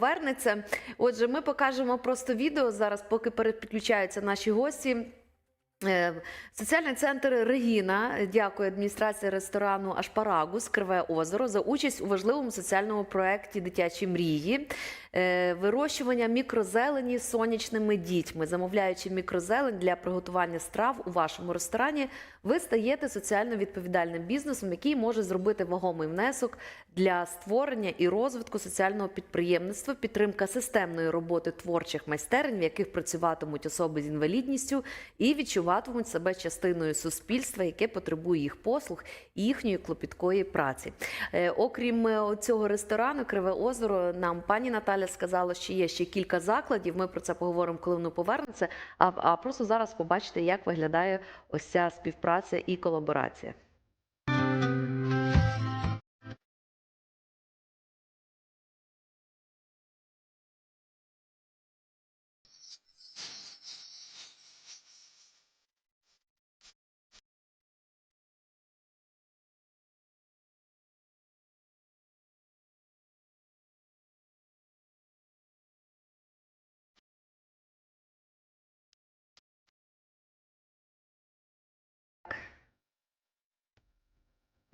Повернеться. Отже, ми покажемо просто відео зараз, поки перепідключаються наші гості. Е, Соціальний центр Регіна дякує адміністрації ресторану Ашпарагус Криве озеро за участь у важливому соціальному проєкті Дитячі мрії, вирощування мікрозелені сонячними дітьми. Замовляючи мікрозелень для приготування страв у вашому ресторані, ви стаєте соціально відповідальним бізнесом, який може зробити вагомий внесок для створення і розвитку соціального підприємництва, підтримка системної роботи творчих майстерень, в яких працюватимуть особи з інвалідністю і відчуватимуть себе частиною суспільства, яке потребує їх послуг і їхньої клопіткої праці. Е, Окрім е, цього ресторану Криве озеро, нам пані Наталя сказала, що є ще кілька закладів. Ми про це поговоримо, коли воно повернеться. А, а просто зараз побачите, як виглядає ось ця співпраця і колаборація.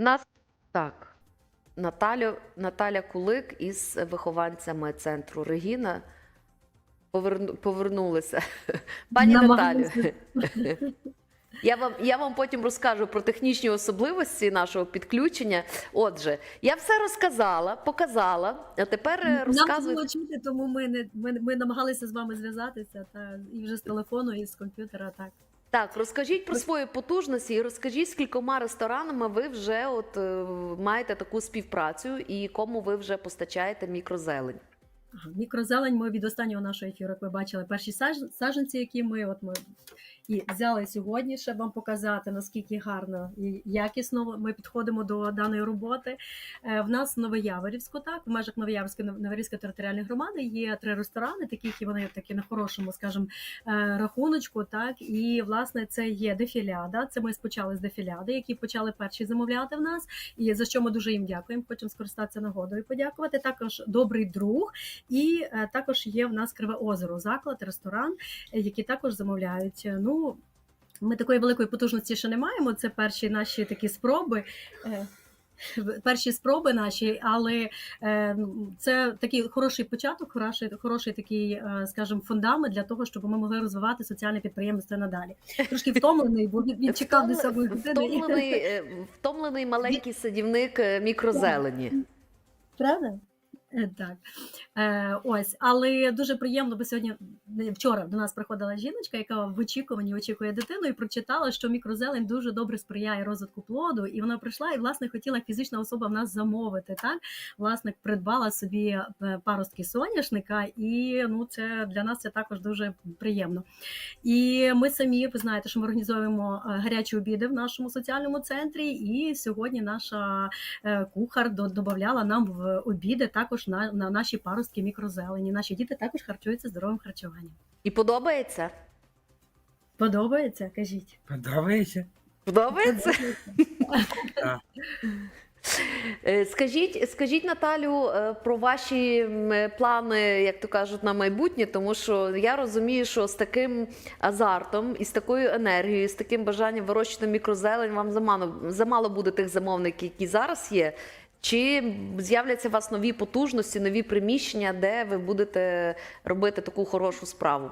Нас так. Наталю, Наталя Кулик із вихованцями центру Регіна поверну, повернулися. Пані Наталю, я вам, я вам потім розкажу про технічні особливості нашого підключення. Отже, я все розказала, показала, а тепер е, Нам чути, тому ми не ми, ми намагалися з вами зв'язатися та і вже з телефону, і з комп'ютера. Так Так, розкажіть про свої потужності і розкажіть, з кількома ресторанами ви вже от е, маєте таку співпрацю і кому ви вже постачаєте мікрозелень. Мікрозелень. Ми від останнього нашого ефіру, як ви бачили, перші саджанці, які ми от ми і взяли сьогодні, щоб вам показати наскільки гарно і якісно ми підходимо до даної роботи. Е, В нас в Новояворівську, так в межах Новояворівської Новоярівської територіальної громади є три ресторани, такі які вони такі на хорошому, скажімо, е, рахуночку. Так і власне це є дефіляда. Це ми спочали з дефіляди, які почали перші замовляти в нас, і за що ми дуже їм дякуємо. Хочемо скористатися нагодою. Подякувати. Також добрий друг, і е, також є в нас Криве озеро, заклад, ресторан, які також замовляють. Е, Ну ми такої великої потужності ще не маємо. Це перші наші такі спроби. е, Перші спроби наші, але е, це такий хороший початок, хороший, хороший такий, е, скажімо, фундамент для того, щоб ми могли розвивати соціальне підприємство надалі. Трошки втомлений, бо він чекав до самої. Втомлений, втомлений маленький садівник мікрозелені. Правда? Е, Так. Е, ось, але дуже приємно, бо сьогодні вчора до нас приходила жіночка, яка в очікуванні очікує дитину, і прочитала, що мікрозелень дуже добре сприяє розвитку плоду. І вона прийшла і власне хотіла фізична особа в нас замовити. Так, власне, придбала собі е, паростки соняшника, і ну це для нас це також дуже приємно. І ми самі ви знаєте, що ми організовуємо е, гарячі обіди в нашому соціальному центрі. І сьогодні наша кухар додавала нам в обіди також на, на наші паростки мікрозелені. Наші діти також харчуються здоровим харчуванням. І подобається? Подобається? Кажіть. Подобається? Подобається? Е, Скажіть, скажіть Наталю е, про ваші плани, як то кажуть, на майбутнє, тому що я розумію, що з таким азартом і з такою енергією, з таким бажанням вирощувати мікрозелень, вам замало, замало буде тих замовників, які зараз є. Чи з'являться у вас нові потужності, нові приміщення, де ви будете робити таку хорошу справу?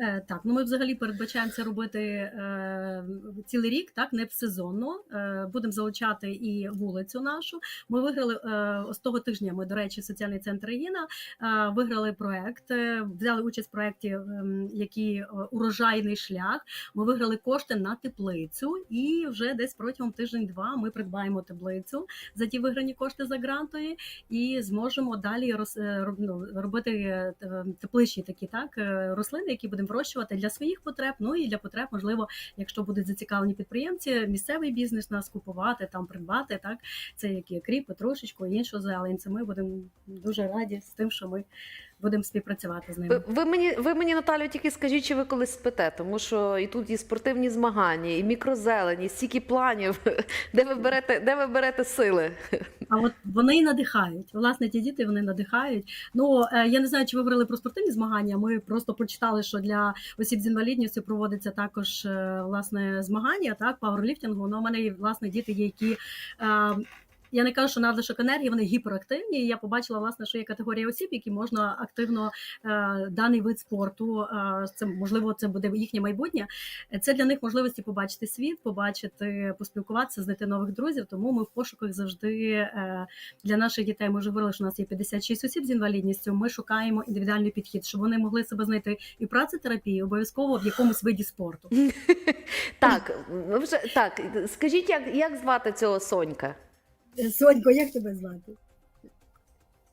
Е, Так, ну ми взагалі передбачаємо це робити е, цілий рік, так не сезонно. Е, будемо залучати і вулицю нашу. Ми виграли е, з того тижня. Ми, до речі, соціальний центр Регіна е, виграли проект, е, взяли участь в проєкті, ем, який е, урожайний шлях. Ми виграли кошти на теплицю, і вже десь протягом тиждень-два ми придбаємо теплицю за ті виграні кошти за грантові, і зможемо далі роз, е, ну, робити е, тепличні такі так е, рослини, які будемо вирощувати для своїх потреб. Ну і для потреб, можливо, якщо будуть зацікавлені підприємці, місцевий бізнес нас купувати, там придбати. Так це як і кріп, іншого зелень. Ми будемо дуже раді з тим, що ми будемо співпрацювати з ними. Ви, ви мені, ви мені, Наталю, тільки скажіть, чи ви колись спите, тому що і тут і спортивні змагання, і мікрозелені, і стільки планів. Де ви берете, де ви берете сили? А от вони і надихають. Власне, ті діти вони надихають. Ну е, я не знаю, чи ви говорили про спортивні змагання. Ми просто прочитали, що для осіб з інвалідністю проводиться також е, власне змагання, так пауерліфтингу. Ну, у мене є власне діти, є, які. Я не кажу, що надлишок енергії, вони гіперактивні. І я побачила, власне, що є категорія осіб, які можна активно е, даний вид спорту. Е, це можливо, це буде їхнє майбутнє. Це для них можливості побачити світ, побачити, поспілкуватися, знайти нових друзів. Тому ми в пошуках завжди е, для наших дітей. Ми вже говорили, що у нас є 56 осіб з інвалідністю. Ми шукаємо індивідуальний підхід, щоб вони могли себе знайти і працетерапії, обов'язково в якомусь виді спорту. Так, вже так, скажіть, як звати цього Сонька? Е, Сонько, як тебе звати?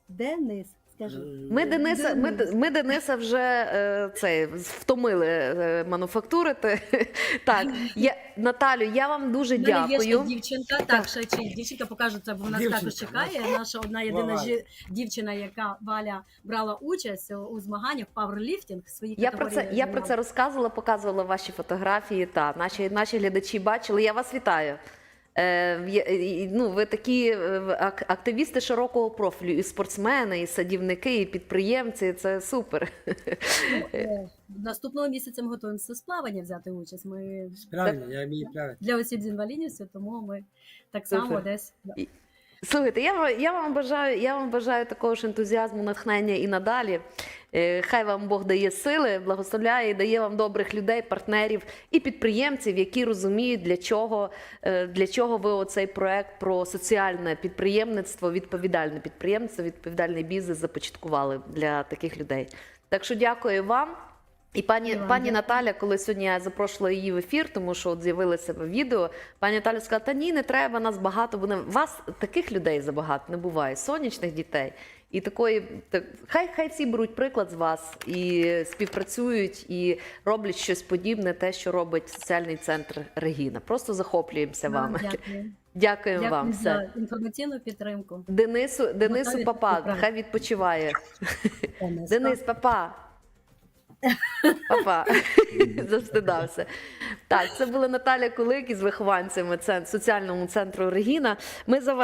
Денис, скажи. Ми Дениса, ми, ми Дениса вже е, це втомили е, мануфактурити. Так, я, Наталю, я вам дуже У мене є ще дякую. дівчинка. Так, ще чи дівчинка покаже це, бо вона Дівчинка. також чекає. Наша одна єдина Валя. жі- дівчина, яка Валя брала участь у змаганнях пауерліфтинг в своїй Я про це категорії я про це розказувала, показувала ваші фотографії. Та наші наші глядачі бачили. Я вас вітаю. Е, ну, ви такі е, активісти широкого профілю, і спортсмени, і садівники, і підприємці. Це супер. Е, Наступного місяця ми готуємося з плавання взяти участь. Ми Правильно, я вмію плавати. для осіб з інвалідністю, тому ми так само Супер. десь Слухайте, я, я вам бажаю, я вам бажаю такого ж ентузіазму, натхнення і надалі. Е, Хай вам Бог дає сили, благословляє, і дає вам добрих людей, партнерів і підприємців, які розуміють, для чого, е, для чого ви оцей проект про соціальне підприємництво, відповідальне підприємство, відповідальний бізнес започаткували для таких людей. Так що дякую вам. І пані, І вам пані. Наталя, коли сьогодні я запрошувала її в ефір, тому що от з'явилося відео, пані Наталя сказала, та ні, не треба, нас багато, бо не- вас таких людей забагато не буває, сонячних дітей. І такої, так, хай, хай всі беруть приклад з вас і співпрацюють, і роблять щось подібне, те, що робить соціальний центр Регіна. Просто захоплюємося Вам вами. Дякую. Дякуємо Дякую вам. Все. за інформаційну підтримку. Денису, Денису папа, хай відпочиває. Денис, Денис, папа. Папа. Застидався. Так, це була Наталя Кулик із вихованцями соціального центру Регіна. Ми.